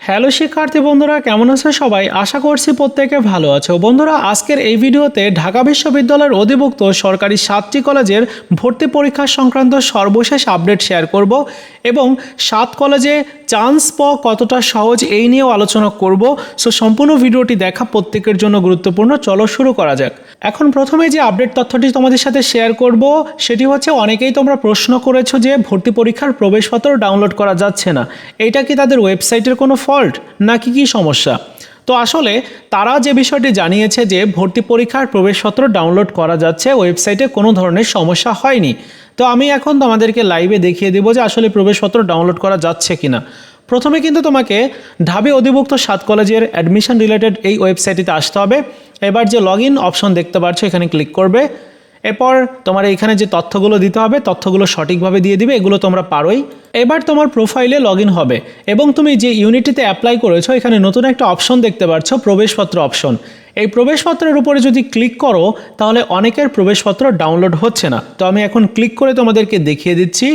Hello শিক্ষার্থী বন্ধুরা, কেমন আছে সবাই? আশা করছি প্রত্যেকে ভালো আছো। বন্ধুরা, আজকের এই ভিডিওতে ঢাকা বিশ্ববিদ্যালয়ের অধিভুক্ত সরকারি সাতটি কলেজের ভর্তি পরীক্ষা সংক্রান্ত সর্বশেষ আপডেট শেয়ার করব এবং সাত কলেজে চান্স পাওয়া কতটা সহজ এই নিয়েও আলোচনা করব। সো, সম্পূর্ণ ভিডিওটি দেখা প্রত্যেকের জন্য গুরুত্বপূর্ণ। চলো শুরু করা যাক। এখন প্রথমে যে আপডেট তথ্যটি তোমাদের সাথে শেয়ার করব, সেটি হচ্ছে অনেকেই তোমরা প্রশ্ন করেছ যে ভর্তি পরীক্ষার প্রবেশপত্র ডাউনলোড করা যাচ্ছে না। এটা কি তাদের ওয়েবসাইটের কোনো ফল্ট নাকি কি সমস্যা? তো আসলে তারা যে বিষয়টি জানিয়েছে যে ভর্তি পরীক্ষার প্রবেশপত্র ডাউনলোড করা যাচ্ছে, ওয়েবসাইটে কোনো ধরনের সমস্যা হয়নি। তো আমি এখন তোমাদেরকে লাইভে দেখিয়ে দেবো যে আসলে প্রবেশপত্র ডাউনলোড করা যাচ্ছে কিনা। প্রথমে কিন্তু তোমাকে ঢাবি অধিভুক্ত সাত কলেজের অ্যাডমিশন রিলেটেড এই ওয়েবসাইটটিতে আসতে হবে। এবার যে লগ ইন অপশন দেখতে পাচ্ছ এখানে ক্লিক করবে। এরপর তোমার এখানে যে তথ্যগুলো দিতে হবে, তথ্যগুলো সঠিকভাবে দিয়ে দিবে, এগুলো তোমরা পারোই। এবার তোমার প্রোফাইলে লগ হবে এবং তুমি যে ইউনিটিতে অ্যাপ্লাই করেছ, এখানে নতুন একটা অপশন দেখতে পাচ্ছ প্রবেশপত্র অপশন এই প্রবেশপত্রের উপরে যদি ক্লিক করো, তাহলে অনেকের প্রবেশপত্র ডাউনলোড হচ্ছে না। তো আমি এখন ক্লিক করে তোমাদেরকে দেখিয়ে দিচ্ছি।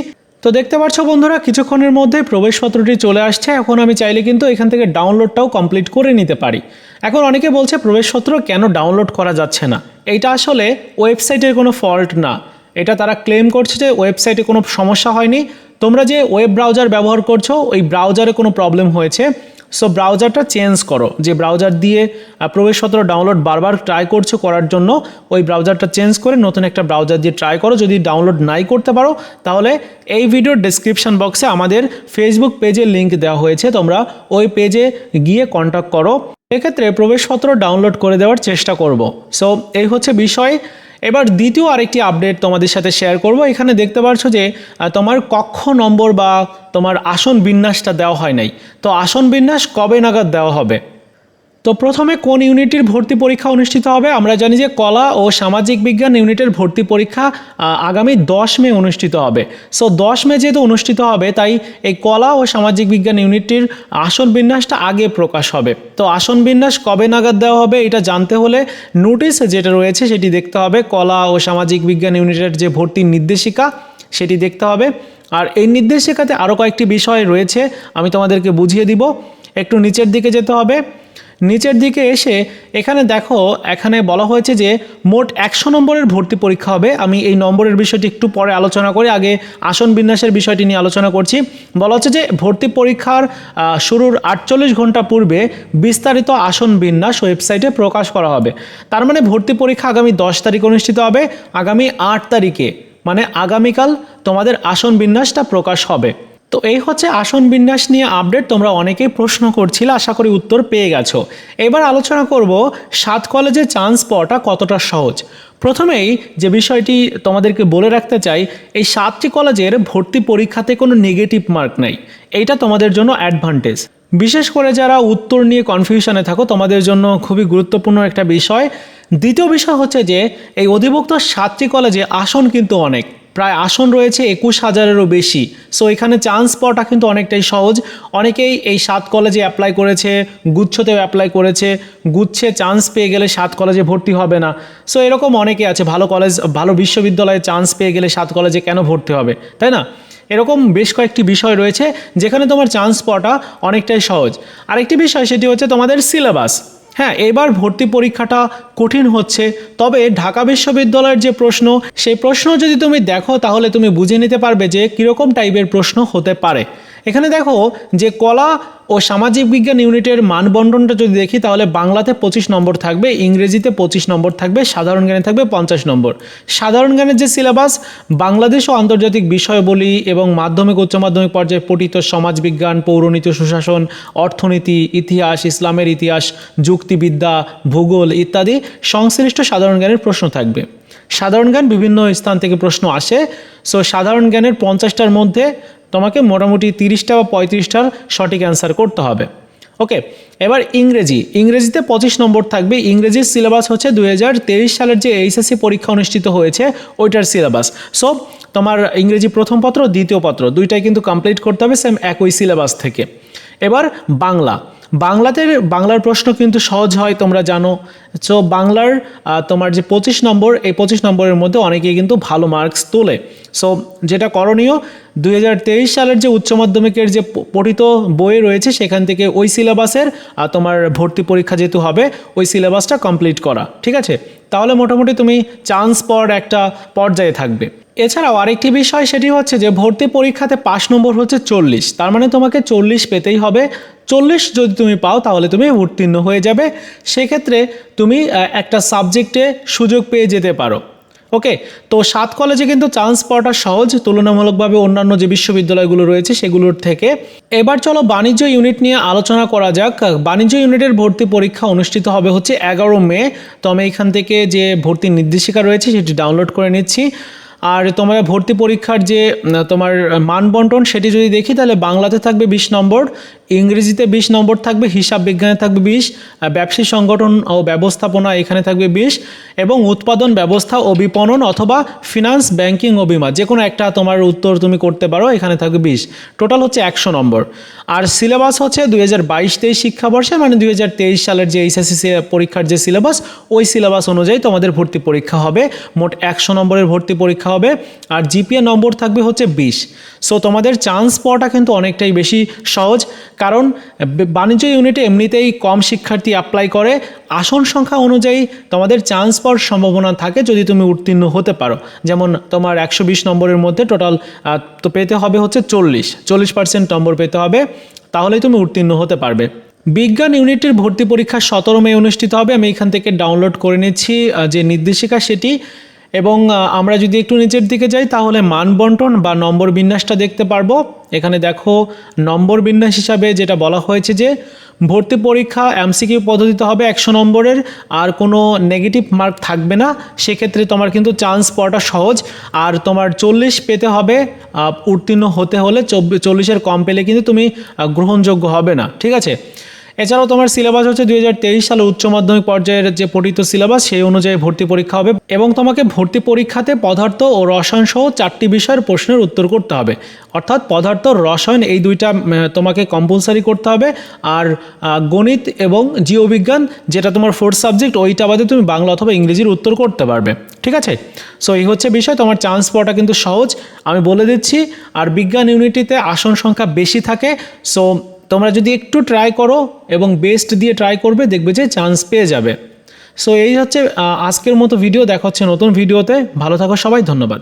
তো দেখতে পাচ্ছ বন্ধুরা, কিছুক্ষণের মধ্যে প্রবেশপত্রটি চলে আসছে। এখন আমি চাইলে কিন্তু এখান থেকে ডাউনলোডটাও কমপ্লিট করে নিতে পারি। এখন অনেকে বলছে প্রবেশপত্র কেন ডাউনলোড করা যাচ্ছে না? এইটা আসলে ওয়েবসাইটের কোনো ফল্ট না। এটা তারা ক্লেম করছে যে ওয়েবসাইটে কোনো সমস্যা হয়নি। তোমরা যে ওয়েব ব্রাউজার ব্যবহার করছ, ওই ব্রাউজারে কোনো প্রবলেম হয়েছে? সো ব্রাউজারটা চেঞ্জ করো। যে ব্রাউজার দিয়ে প্রবেশপত্র ডাউনলোড বারবার ট্রাই করছ করার জন্য, ওই ব্রাউজারটা চেঞ্জ করে নতুন একটা ব্রাউজার দিয়ে ট্রাই করো। যদি ডাউনলোড নাই করতে পারো, তাহলে এই ভিডিওর ডেসক্রিপশন বক্সে আমাদের ফেসবুক পেজের লিঙ্ক দেওয়া হয়েছে। তোমরা ওই পেজে গিয়ে কন্ট্যাক্ট করো। এক্ষেত্রে প্রবেশপত্র ডাউনলোড করে দেওয়ার চেষ্টা করব। সো এই হচ্ছে বিষয়। এবার দ্বিতীয় আরেকটি আপডেট তোমাদের সাথে শেয়ার করব। এখানে দেখতে পাচ্ছ যে তোমার কক্ষ নম্বর বা তোমার আসন বিন্যাসটা দেওয়া হয় নাই। তো আসন বিন্যাস কবে নাগাদ দেওয়া হবে? তো প্রথমে কোন ইউনিটের ভর্তি পরীক্ষা অনুষ্ঠিত হবে? আমরা জানি যে কলা ও সামাজিক বিজ্ঞান ইউনিটের ভর্তি পরীক্ষা আগামী দশ মে অনুষ্ঠিত হবে। সো দশ মে যেহেতু অনুষ্ঠিত হবে, তাই এই কলা ও সামাজিক বিজ্ঞান ইউনিটটির আসন বিন্যাসটা আগে প্রকাশ হবে। তো আসন বিন্যাস কবে নাগাদ দেওয়া হবে, এটা জানতে হলে নোটিশ যেটা রয়েছে সেটি দেখতে হবে। কলা ও সামাজিক বিজ্ঞান ইউনিটের যে ভর্তির নির্দেশিকা, সেটি দেখতে হবে। আর এই নির্দেশিকাতে আরও কয়েকটি বিষয় রয়েছে, আমি তোমাদেরকে বুঝিয়ে দিব। একটু নিচের দিকে যেতে হবে। নিচের দিকে এসে এখানে দেখো, এখানে বলা হয়েছে যে মোট একশো নম্বরের ভর্তি পরীক্ষা হবে। আমি এই নম্বরের বিষয়টি একটু পরে আলোচনা করি। আগে আসন বিন্যাসের বিষয়টি নিয়ে আলোচনা করছি। বলা হচ্ছে যে ভর্তি পরীক্ষার শুরুর আটচল্লিশ ঘণ্টা পূর্বে বিস্তারিত আসন বিন্যাস ওয়েবসাইটে প্রকাশ করা হবে। তার মানে ভর্তি পরীক্ষা আগামী দশ তারিখ অনুষ্ঠিত হবে। আগামী আট তারিখে মানে আগামীকাল তোমাদের আসন বিন্যাসটা প্রকাশ হবে। তো এই হচ্ছে আসন বিন্যাস নিয়ে আপডেট তোমরা অনেকেই প্রশ্ন করছিলে, আশা করি উত্তর পেয়ে গেছো। এবার আলোচনা করব সাত কলেজে চান্স পাওয়াটা কতটা সহজ। প্রথমেই যে বিষয়টি তোমাদেরকে বলে রাখতে চাই, এই সাতটি কলেজের ভর্তি পরীক্ষাতে কোনো নেগেটিভ মার্ক নাই। এইটা তোমাদের জন্য অ্যাডভান্টেজ বিশেষ করে যারা উত্তর নিয়ে কনফিউশনে থাকো, তোমাদের জন্য খুবই গুরুত্বপূর্ণ একটা বিষয়। দ্বিতীয় বিষয় হচ্ছে যে, এই অধিভুক্ত সাতটি কলেজে আসন কিন্তু অনেক। প্রায় আসন রয়েছে একুশ হাজারেরও বেশি। সো এখানে চান্স পাওয়াটা কিন্তু অনেকটাই সহজ। অনেকেই এই সাত কলেজে অ্যাপ্লাই করেছে, গুচ্ছতেও অ্যাপ্লাই করেছে। গুচ্ছে চান্স পেয়ে গেলে সাত কলেজে ভর্তি হবে না। সো এরকম অনেকে আছে, ভালো কলেজ ভালো বিশ্ববিদ্যালয়ে চান্স পেয়ে গেলে সাত কলেজে কেন ভর্তি হবে, তাই না? এরকম বেশ কয়েকটি বিষয় রয়েছে, যেখানে তোমার চান্স পাওয়াটা অনেকটাই সহজ। আরেকটি বিষয়, সেটি হচ্ছে তোমাদের সিলেবাস হ্যাঁ এবার ভর্তি পরীক্ষাটা কঠিন হচ্ছে। তবে ঢাকা বিশ্ববিদ্যালয়ের যে প্রশ্ন, সেই প্রশ্ন যদি তুমি দেখো, তাহলে তুমি বুঝে নিতে পারবে যে কীরকম টাইপের প্রশ্ন হতে পারে। এখানে দেখো যে কলা ও সামাজিক বিজ্ঞান ইউনিটের মানবন্টনটা যদি দেখি, তাহলে বাংলাতে পঁচিশ নম্বর থাকবে, ইংরেজিতে পঁচিশ নম্বর থাকবে, সাধারণ জ্ঞানে থাকবে পঞ্চাশ নম্বর। সাধারণ জ্ঞানের যে সিলেবাস, বাংলাদেশ ও আন্তর্জাতিক বিষয়বলী এবং মাধ্যমিক উচ্চ মাধ্যমিক পর্যায়ে পঠিত সমাজবিজ্ঞান, পৌরনীতি, সুশাসন, অর্থনীতি, ইতিহাস, ইসলামের ইতিহাস, যুক্তিবিদ্যা, ভূগোল ইত্যাদি সংশ্লিষ্ট সাধারণ জ্ঞানের প্রশ্ন থাকবে। সাধারণ জ্ঞান বিভিন্ন স্থান থেকে প্রশ্ন আসে। সো সাধারণ জ্ঞানের পঞ্চাশটার মধ্যে তোমাকে মোটামুটি তিরিশটা বা পঁয়ত্রিশটার সঠিক অ্যান্সার করতে হবে। ওকে এবার ইংরেজি। ইংরেজিতে পঁচিশ নম্বর থাকবে। ইংরেজির সিলেবাস হচ্ছে দুই হাজার তেইশ সালের যে এইচএসসি পরীক্ষা অনুষ্ঠিত হয়েছে, ওইটার সিলেবাস সো তোমার ইংরেজি প্রথম পত্র, দ্বিতীয় পত্র, দুইটাই কিন্তু কমপ্লিট করতে হবে সেম একই সিলেবাস থেকে। এবার বাংলা। বাংলাতে বাংলার প্রশ্ন কিন্তু সহজ হয়, তোমরা জানো। সো বাংলার তোমার যে পঁচিশ নম্বর, এই পঁচিশ নম্বরের মধ্যে অনেকেই কিন্তু ভালো মার্কস তোলে। সো যেটা করণীয়, দুই হাজার তেইশ সালের যে উচ্চ মাধ্যমিকের যে পঠিত বই রয়েছে, সেখান থেকে ওই সিলেবাসের তোমার ভর্তি পরীক্ষা যেহেতু হবে, ওই সিলেবাসটা কমপ্লিট করা। ঠিক আছে? তাহলে মোটামুটি তুমি চান্স পর একটা পর্যায়ে থাকবে। এছাড়াও আরেকটি বিষয় সেটি হচ্ছে যে ভর্তি পরীক্ষাতে পাস নম্বর হচ্ছে চল্লিশ। তার মানে তোমাকে চল্লিশ পেতেই হবে। চল্লিশ যদি তুমি পাও তাহলে তুমি উত্তীর্ণ হয়ে যাবে। সেক্ষেত্রে তুমি একটা সাবজেক্টে সুযোগ পেয়ে যেতে পারো। ওকে? তো সাত কলেজে কিন্তু চান্স পাওয়াটা সহজ। তুলনামূলকভাবে অন্যান্য যে বিশ্ববিদ্যালয়গুলো রয়েছে সেগুলোর থেকে। এবার চলো বাণিজ্য ইউনিট নিয়ে আলোচনা করা যাক। বাণিজ্য ইউনিটের ভর্তি পরীক্ষা অনুষ্ঠিত হবে হচ্ছে এগারো মে। তো আমি এখান থেকে যে ভর্তির নির্দেশিকা রয়েছে সেটি ডাউনলোড করে নিচ্ছি। আর তোমার ভর্তি পরীক্ষার যে তোমার মান বন্টন সেটি যদি দেখি, তাহলে বাংলাতে থাকবে বিশ নম্বর ইংরেজিতে বিশ নম্বর থাকবে, হিসাব বিজ্ঞানে থাকবে বিশ ব্যবসায়ী সংগঠন ও ব্যবস্থাপনা এখানে থাকবে বিশ, এবং উৎপাদন ব্যবস্থা ও বিপণন অথবা ফিনান্স ব্যাংকিং ও বিমা যে কোনো একটা তোমার উত্তর তুমি করতে পারো, এখানে থাকবে বিশ। টোটাল হচ্ছে একশো নম্বর। আর সিলেবাস হচ্ছে দুই হাজার বাইশ তেইশ শিক্ষাবর্ষে মানে দুই হাজার তেইশ সালের যে এইচএসসি পরীক্ষার যে সিলেবাস ওই সিলেবাস অনুযায়ী তোমাদের ভর্তি পরীক্ষা হবে। মোট একশো নম্বরের ভর্তি পরীক্ষা হবে, আর জিপিএ নম্বর থাকবে হচ্ছে বিশ। সো তোমাদের চান্স পাওয়াটা কিন্তু অনেকটাই বেশি সহজ। কারণ বাণিজ্য ইউনিটে এমনিতেই কম শিক্ষার্থী অ্যাপ্লাই করে। আসন সংখ্যা অনুযায়ী তোমাদের চান্স পাওয়ার সম্ভাবনা থাকে যদি তুমি উত্তীর্ণ হতে পারো। যেমন তোমার একশো বিশ নম্বরের মধ্যে টোটাল তো পেতে হবে হচ্ছে চল্লিশ। চল্লিশ পার্সেন্ট নম্বর পেতে হবে, তাহলেই তুমি উত্তীর্ণ হতে পারবে। বিজ্ঞান ইউনিটের ভর্তি পরীক্ষা সতেরো মে অনুষ্ঠিত হবে। আমি এখান থেকে ডাউনলোড করে নিচ্ছি যে নির্দেশিকা সেটি। এবং আমরা যদি একটু নিচের দিকে যাই, তাহলে মান বন্টন বা নম্বর বিন্যাসটা দেখতে পারব। এখানে দেখো, নম্বর বিন্যাস হিসাবে যেটা বলা হয়েছে যে, ভর্তি পরীক্ষা এমসিকিউ পদ্ধতিতে হবে একশো নম্বরের, আর কোনো নেগেটিভ মার্ক থাকবে না। সেক্ষেত্রে তোমার কিন্তু চান্স পাওয়াটা সহজ। আর তোমার চল্লিশ পেতে হবে উত্তীর্ণ হতে হলে চব্বিশ চল্লিশের কম পেলে কিন্তু তুমি গ্রহণযোগ্য হবে না। ঠিক আছে? এছাড়াও তোমার সিলেবাস হচ্ছে দু হাজার তেইশ সালে উচ্চ মাধ্যমিক পর্যায়ের যে পঠিত সিলেবাস সেই অনুযায়ী ভর্তি পরীক্ষা হবে এবং তোমাকে ভর্তি পরীক্ষাতে পদার্থ ও রসায়ন সহ চারটি বিষয়ের প্রশ্নের উত্তর করতে হবে। অর্থাৎ পদার্থ, রসায়ন এই দুইটা তোমাকে কম্পালসারি করতে হবে আর গণিত এবং জীববিজ্ঞান, যেটা তোমার ফোর্থ সাবজেক্ট ওইটা বাদে তুমি বাংলা অথবা ইংরেজির উত্তর করতে পারবে। ঠিক আছে? সো এই হচ্ছে বিষয়। তোমার চান্স পাওয়াটা কিন্তু সহজ। আমি বলে দিচ্ছি, আর বিজ্ঞান ইউনিটিতে আসন সংখ্যা বেশি থাকে সো তোমরা যদি একটু ট্রাই করো এবং বেস্ট দিয়ে ট্রাই করবে, দেখবে যে চান্স পেয়ে যাবে। সো এই হচ্ছে আজকের মতো ভিডিও দেখা হচ্ছে নতুন ভিডিওতে ভালো থাকো সবাই, ধন্যবাদ।